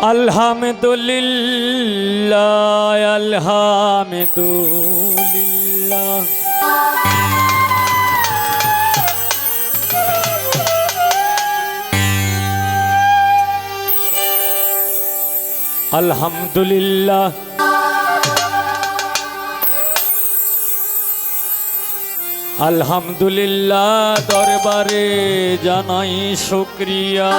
আলহামদুলিল্লাহ আলহামদুলিল্লাহ। আলহামদুলিল্লাহ। আলহামদুলিল্লাহ দরবারে জানাই শুক্রিয়া।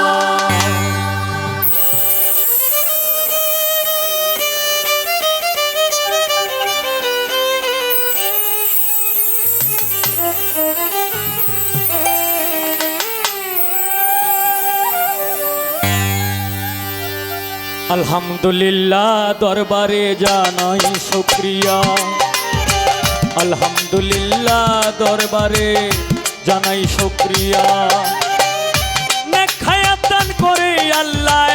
আলহামদুলিল্লাহ দরবারে জানাই শুক্রিয়া। আলহামদুলিল্লাহ দরবারে জানাই শুক্রিয়া। করে আল্লাহ।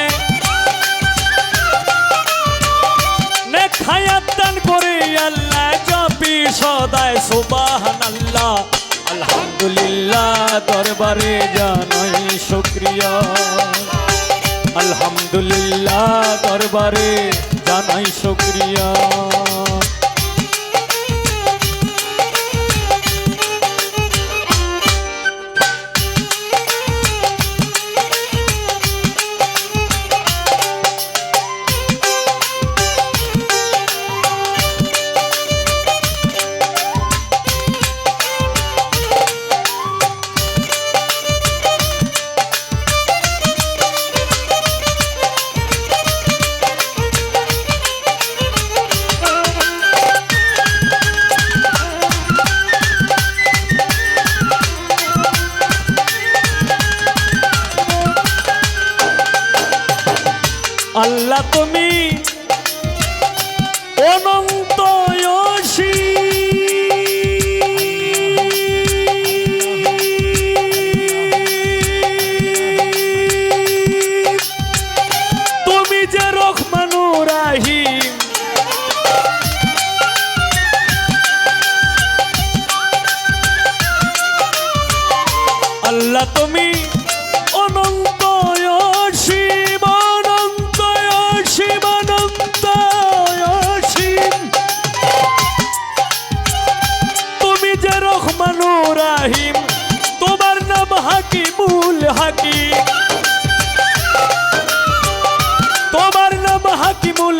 আলহামদুলিল্লাহ দরবারে জানাই শুক্রিয়া। আলহামদুলিল্লাহ দরবারে জানাই শুক্রিয়া। আল্লাহ তুমি অনন্ত তুমি যে রহমানুর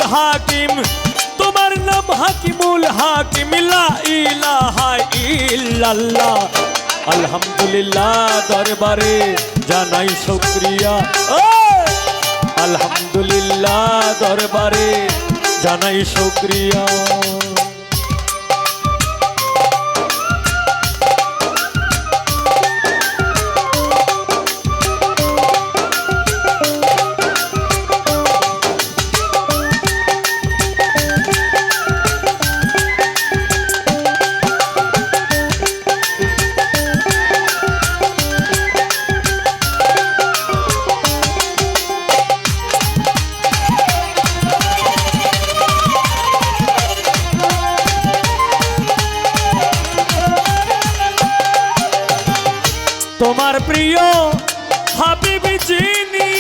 হাকিম, তোমার নাম হাকিমুল হাকিম ইলাহা ইল্লাল্লাহ আলহামদুলিল্লাহ দরবারে জানাই শুক্রিয়া! আলহামদুলিল্লাহ দরবারে জানাই শুক্রিয়া হাবিবি চিনি।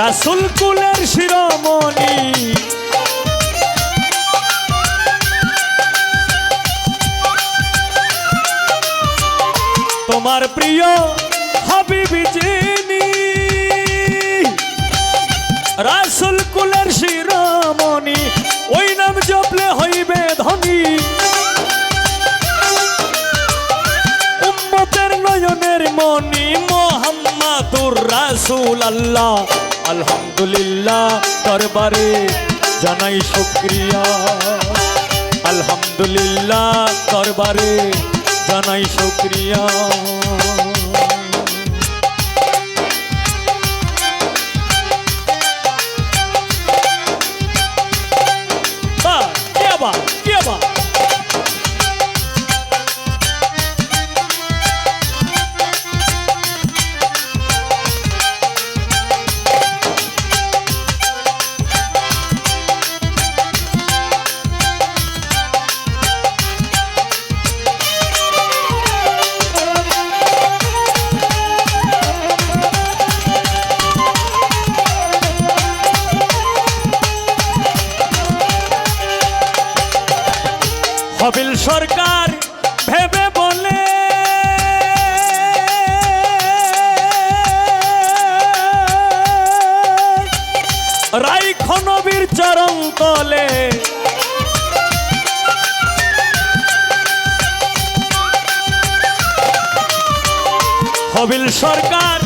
রাসুল কুলের শিরোমণি। তোমার প্রিয় হাবিবি চিনি রাসুল কুলের শিরোমণি আল্লাহ আলহামদুলিল্লাহ দরবারে জানাই শুক্রিয়া। আলহামদুলিল্লাহ দরবারে জানাই শুক্রিয়া। হবিল সরকার ভেবে বলে। রাইখ নবীর চরণ তলে। হবিল সরকার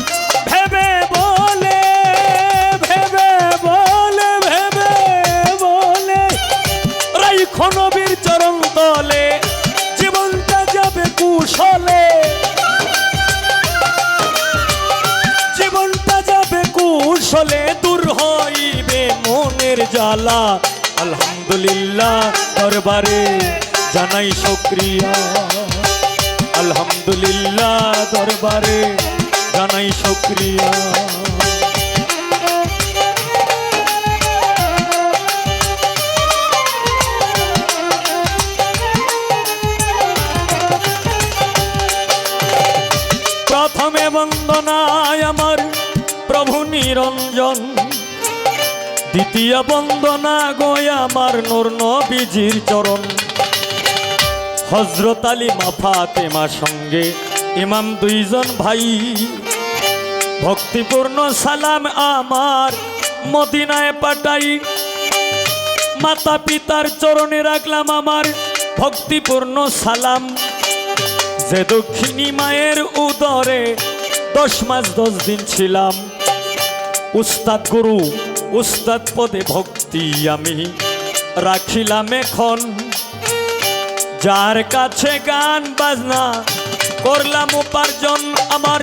মনের জ্বালা। আলহামদুলিল্লাহ দরবারে জানাই শুক্রিয়া। আলহামদুলিল্লাহ দরবারে জানাই শুক্রিয়া। দ্বিতীয় বন্দনা গয় আমার নূর নবীজির চরণ। হজরত আলী মা ফাতেমা সঙ্গে ইমাম দুইজন ভাই। ভক্তিপূর্ণ সালাম আমার মদিনায় পাঠাই। মাতা পিতার চরণে রাখলাম আমার ভক্তিপূর্ণ সালাম। যে দক্ষিণী মায়ের উদরে দশ মাস দশ দিন ছিলাম। উস্তাদ গুরু উস্তাদ পদে ভক্তি আমি রাখিলাম এখন। যার কাছে গান, বাজনা করলাম উপার্জন আমার।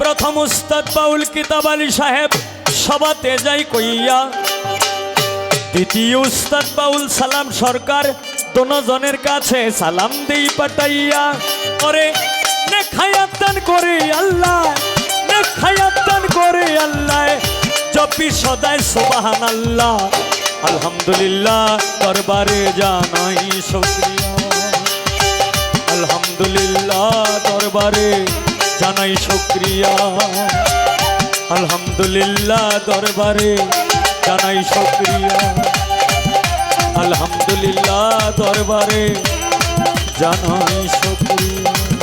প্রথম উস্তাদ বাউল কিতাব আলী সাহেব সবাতে যাই কইয়া, দ্বিতীয় উস্তাদ বাউল সালাম সরকার দোনজনের কাছে সালাম দেই পাঠাইয়া। করে খায়াত দান করে আল্লাহ খায়াত দান করে আল্লাহ। জপি সদায় সুবাহান আল্লাহ আলহামদুলিল্লাহ, দরবারে জানাই শুকরিয়া। আলহামদুলিল্লাহ, দরবারে জানাই শুক্রিয়া। আলহামদুলিল্লাহ, দরবারে জানাই শুক্রিয়া। আলহামদুলিল্লাহ, দরবারে জানাই শুক্রিয়া।